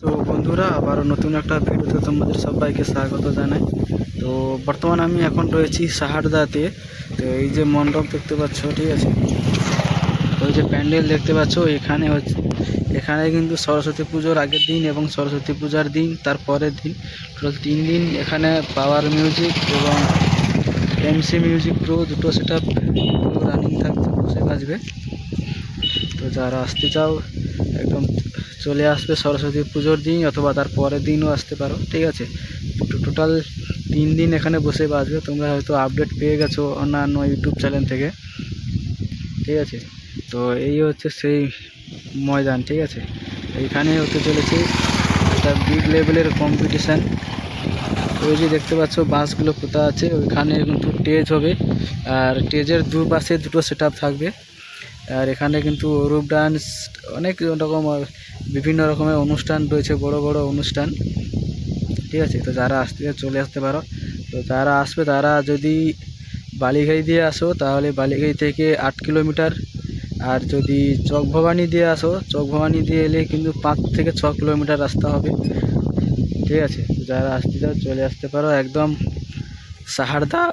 তো বন্ধুরা, আবারও নতুন একটা ভিডিওতে তোমাদের সবাইকে স্বাগত জানাই। তো, বর্তমানে আমি এখন রয়েছি সাহারদাতে। তো, এই যে মণ্ডপ দেখতে পাচ্ছ, ঠিক আছে? এই যে প্যান্ডেল দেখতে পাচ্ছ, এখানে হচ্ছে, এখানে কিন্তু সরস্বতী পুজোর আগের দিন এবং সরস্বতী পূজার দিন, তার পরের দিন। টোটাল তিন দিন এখানে পাওয়ার মিউজিক এবং এমসি মিউজিক প্রো দুটো সেট রানিং থাকছে, বসে বাজবে। তো, যারা আসতে চাও, একদম চলে আসবে সরস্বতী পুজোর দিন অথবা তার পরের দিনও আসতে পারো, ঠিক আছে? টোটাল তিন দিন এখানে বসে বাজবে তোমরা হয়তো আপডেট পেয়ে গেছো অন্যান্য ইউটিউব চ্যানেল থেকে, ঠিক আছে? তো এই হচ্ছে সেই ময়দান, ঠিক আছে? এইখানে হতে চলেছে একটা বিগ লেভেলের কম্পিটিশান ওই যে দেখতে পাচ্ছ বাসগুলো পোতা আছে, ওইখানে কিন্তু স্টেজ হবে। আর স্টেজের দুপাশে দুটো সেট থাকবে। আর এখানে কিন্তু অরূপ ডান্স অনেক রকম বিভিন্ন রকমের অনুষ্ঠান রয়েছে, বড় বড় অনুষ্ঠান। ঠিক আছে? তো যারা আসতে, চলে আসতে পারো। তো যারা আসবে, তারা যদি বালিঘাই দিয়ে আসো, তাহলে বালিঘাই থেকে আট কিলোমিটার। আর যদি চক ভবানী দিয়ে আসো চক ভবানী দিয়ে এলে কিন্তু পাঁচ থেকে ছ কিলোমিটার রাস্তা হবে। ঠিক আছে? যারা আসতে চাও, চলে আসতে পারো একদম সাহারদা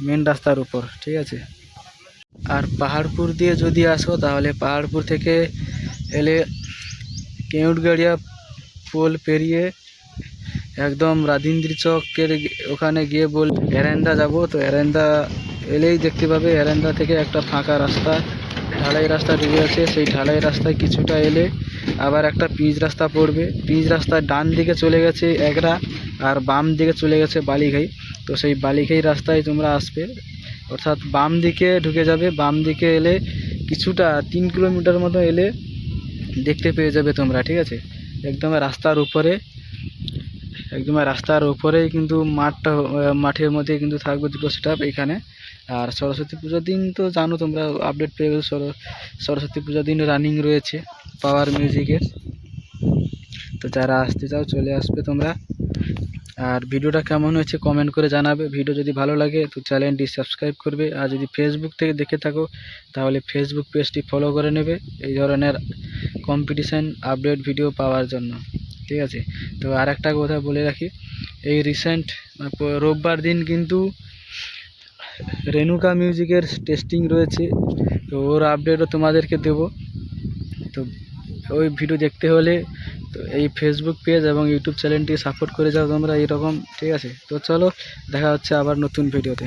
মেন রাস্তার উপর। ঠিক আছে? আর পাহাড়পুর দিয়ে যদি আসো, তাহলে পাহাড়পুর থেকে এলে কেউটগাড়িয়া পোল পেরিয়ে একদম রাধীন্দ্র চকের ওখানে গিয়ে বল, এরেন্দা যাব। তো এরেন্দা এলেই দেখতে পাবে, এরেন্দা থেকে একটা ফাঁকা রাস্তা। ঢালাই রাস্তা ঢুকে আছে, সেই ঢালাই রাস্তায় কিছুটা এলে আবার একটা পিচ রাস্তা পড়বে। পিচ রাস্তার ডান দিকে চলে গেছে একরা আর বাম দিকে চলে গেছে বালিঘাই। তো সেই বালিঘাই রাস্তায় তোমরা আসবে। অর্থাৎ বাম দিকে ঢুকে যাবে, বাম দিকে এলে কিছুটা তিন কিলোমিটার মতো এলে দেখতে পেয়ে যাবে তোমরা, ঠিক আছে? একদম রাস্তার উপরে, একদম রাস্তার উপরেই কিন্তু মাঠটা মাঠের মধ্যে কিন্তু থাকবে দুটো সেট এখানে। আর সরস্বতী পুজোর দিন তো জানো তোমরা আপডেট পেয়ে গেছো সরস্বতী পুজোর দিন রানিং রয়েছে পাওয়ার মিউজিকের তো যারা আসতে চাও, চলে আসবে তোমরা। আর ভিডিওটা কেমন হয়েছে কমেন্ট করে জানাবে। ভিডিও যদি ভালো লাগে তো চ্যানেলটি সাবস্ক্রাইব করবে। আর যদি ফেসবুক থেকে দেখে থাকো, তাহলে ফেসবুক পেজটি ফলো করে নেবে এই ধরনের কম্পিটিশান আপডেট ভিডিও পাওয়ার জন্য। ঠিক আছে? তো আর একটা কথা বলে রাখি, এই রিসেন্ট রোববার দিন কিন্তু রেনুকা মিউজিকের টেস্টিং রয়েছে। তো ওর আপডেটও তোমাদেরকে দেব। তো ওই ভিডিও দেখতে হলে তো এই ফেসবুক পেজ এবং ইউটিউব চ্যানেলটি সাপোর্ট করে যাও তোমরা, এইরকম, ঠিক আছে? তো চলো, দেখা হচ্ছে আবার নতুন ভিডিওতে